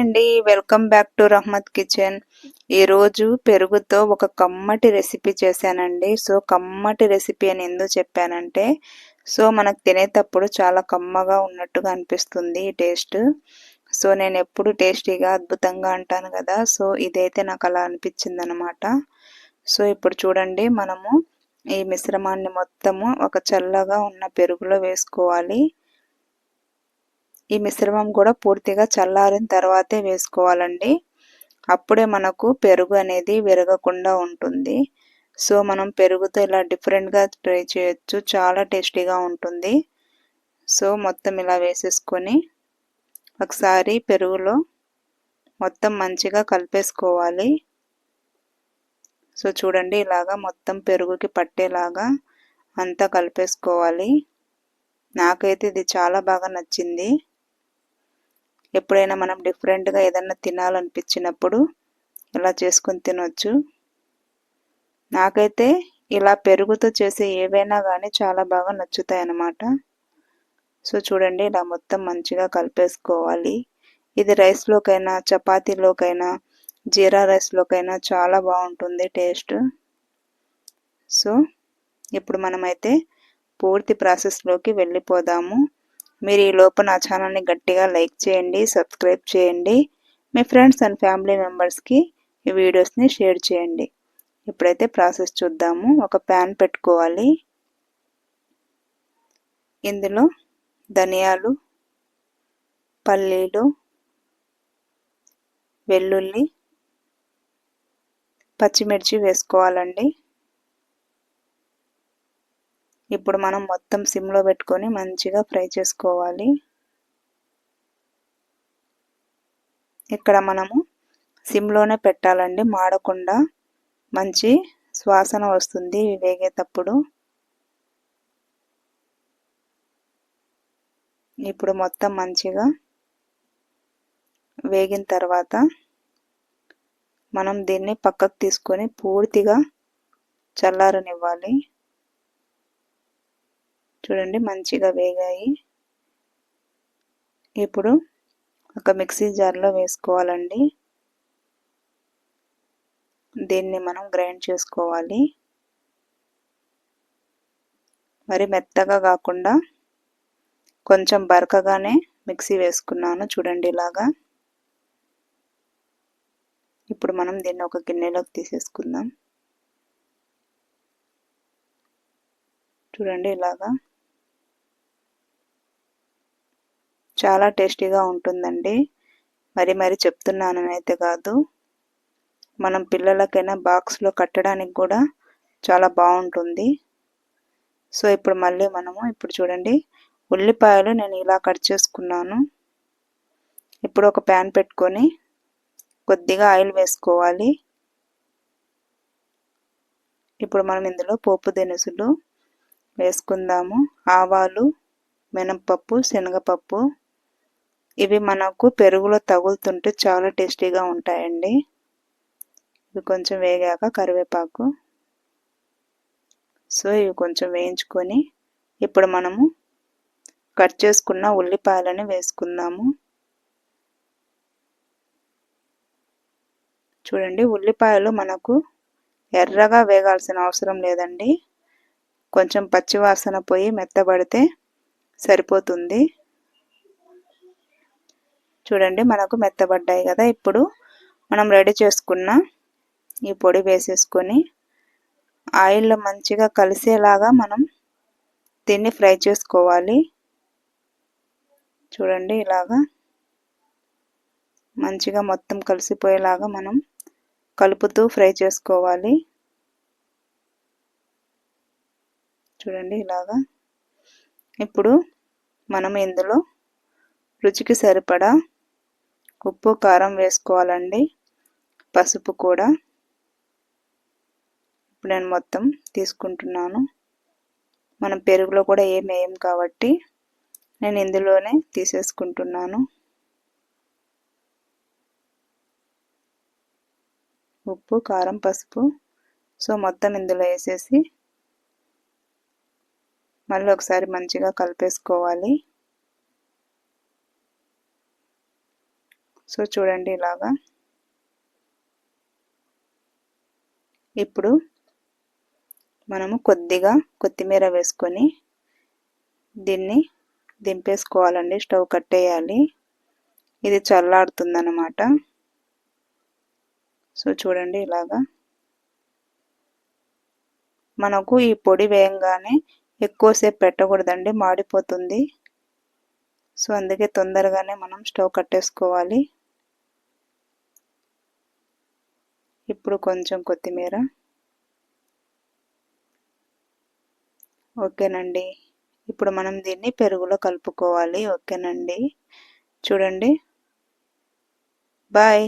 అండి. Welcome back to Rahmat kitchen ఈరోజు పెరుగుతో ఒక కమ్మటి రెసిపీ చేశానండి. సో కమ్మటి రెసిపీ అని ఎందుకు చెప్పానంటే సో మనకు తినేటప్పుడు చాలా కమ్మగా ఉన్నట్టుగా అనిపిస్తుంది ఈ టేస్ట్ సో నేను ఎప్పుడు టేస్టీగా అద్భుతంగా అంటాను కదా. సో ఇదైతే నాకు అలా అనిపించింది అనమాట సో ఇప్పుడు చూడండి మనము ఈ మిశ్రమాన్ని మొత్తము ఒక చల్లగా ఉన్న పెరుగులో వేసుకోవాలి. ఈ మిశ్రమం కూడా పూర్తిగా చల్లారిన తర్వాతే వేసుకోవాలండి. అప్పుడే మనకు పెరుగు అనేది విరగకుండా ఉంటుంది. సో మనం పెరుగుతో ఇలా డిఫరెంట్గా ట్రై చేయొచ్చు. చాలా టేస్టీగా ఉంటుంది. సో మొత్తం ఇలా వేసేసుకొని ఒకసారి పెరుగులో మొత్తం మంచిగా కలిపేసుకోవాలి. సో చూడండి ఇలాగా మొత్తం పెరుగుకి పట్టేలాగా అంతా కలిపేసుకోవాలి. నాకైతే ఇది చాలా బాగా నచ్చింది. ఎప్పుడైనా మనం డిఫరెంట్గా ఏదన్నా తినాలనిపించినప్పుడు ఇలా చేసుకుని తినొచ్చు. నాకైతే ఇలా పెరుగుతో చేసే ఏవైనా కానీ చాలా బాగా నచ్చుతాయి అన్నమాట సో చూడండి ఇలా మొత్తం మంచిగా కలిపేసుకోవాలి. ఇది రైస్లోకైనా చపాతీలోకైనా జీరా రైస్లోకైనా చాలా బాగుంటుంది టేస్ట్. సో ఇప్పుడు మనమైతే పూర్తి ప్రాసెస్లోకి వెళ్ళిపోదాము. మీరు ఈ లోపు నా ఛానల్ని గట్టిగా లైక్ చేయండి సబ్స్క్రైబ్ చేయండి. మీ ఫ్రెండ్స్ అండ్ ఫ్యామిలీ మెంబర్స్కి ఈ వీడియోస్ని షేర్ చేయండి. ఇప్పుడైతే ప్రాసెస్ చూద్దాము. ఒక ప్యాన్ పెట్టుకోవాలి. ఇందులో ధనియాలు పల్లీలు వెల్లుల్లి పచ్చిమిర్చి వేసుకోవాలండి. ఇప్పుడు మనం మొత్తం సిమ్లో పెట్టుకొని మంచిగా ఫ్రై చేసుకోవాలి. ఇక్కడ మనము సిమ్లోనే పెట్టాలండి మాడకుండా మంచి శ్వాసన వస్తుంది వేగేటప్పుడు. ఇప్పుడు మొత్తం మంచిగా వేగిన తర్వాత మనం దీన్ని పక్కకు తీసుకొని పూర్తిగా చల్లారనివ్వాలి. చూడండి మంచిగా వేగాయి. ఇప్పుడు ఒక మిక్సీ జార్లో వేసుకోవాలండి. దీన్ని మనం గ్రైండ్ చేసుకోవాలి. మరి మెత్తగా కాకుండా కొంచెం బరకగానే మిక్సీ వేసుకున్నాను చూడండి ఇలాగా. ఇప్పుడు మనం దీన్ని ఒక గిన్నెలోకి తీసేసుకుందాం. చూడండి ఇలాగా. చాలా టేస్టీగా ఉంటుందండి. మరి మరి చెప్తున్నాను అయితే కాదు. మనం పిల్లలకైనా బాక్స్లో కట్టడానికి కూడా చాలా బాగుంటుంది. సో ఇప్పుడు మళ్ళీ మనము ఇప్పుడు చూడండి. ఉల్లిపాయలు నేను ఇలా కట్ చేసుకున్నాను. ఇప్పుడు ఒక ప్యాన్ పెట్టుకొని కొద్దిగా ఆయిల్ వేసుకోవాలి. ఇప్పుడు మనం ఇందులో పోపు దినుసులు వేసుకుందాము. ఆవాలు మినపప్పు శనగపప్పు ఇవి మనకు పెరుగులో తగులుతుంటే చాలా టేస్టీగా ఉంటాయండి. ఇవి కొంచెం వేగాక కరివేపాకు. సో ఇవి కొంచెం వేయించుకొని ఇప్పుడు మనము కట్ చేసుకున్న ఉల్లిపాయలని వేసుకుందాము. చూడండి ఉల్లిపాయలు మనకు ఎర్రగా వేగాల్సిన అవసరం లేదండి. కొంచెం పచ్చివాసన పోయి మెత్తబడితే సరిపోతుంది. చూడండి మనకు మెత్తబడ్డాయి కదా. ఇప్పుడు మనం రెడీ చేసుకున్న ఈ పొడి వేసేసుకొని ఆయిల్లో మంచిగా కలిసేలాగా మనం దీన్ని ఫ్రై చేసుకోవాలి. చూడండి ఇలాగా మంచిగా మొత్తం కలిసిపోయేలాగా మనం కలుపుతూ ఫ్రై చేసుకోవాలి. చూడండి ఇలాగా ఇప్పుడు మనం ఇందులో రుచికి సరిపడా ఉప్పు కారం వేసుకోవాలండి. పసుపు కూడా. ఇప్పుడు నేను మొత్తం తీసుకుంటున్నాను. మనం పెరుగులో కూడా ఏం వేయం కాబట్టి నేను ఇందులోనే తీసేసుకుంటున్నాను. ఉప్పు కారం పసుపు. సో మొత్తం ఇందులో వేసేసి మళ్ళీ ఒకసారి మంచిగా కలిపేసుకోవాలి. సో చూడండి ఇలాగా. ఇప్పుడు మనము కొద్దిగా కొత్తిమీర వేసుకొని దీన్ని దింపేసుకోవాలండి. స్టవ్ కట్టేయాలి. ఇది చల్లారుతుందన్నమాట. సో చూడండి ఇలాగా. మనకు ఈ పొడి వేయంగానే ఎక్కువసేపు పెట్టకూడదండి. మాడిపోతుంది. సో అందుకే తొందరగానే మనం స్టవ్ కట్టేసుకోవాలి. ఇప్పుడు కొంచెం కొత్తిమీర. ఓకేనండి. ఇప్పుడు మనం దీన్ని పెరుగులో కలుపుకోవాలి. ఓకేనండి. చూడండి. బాయ్.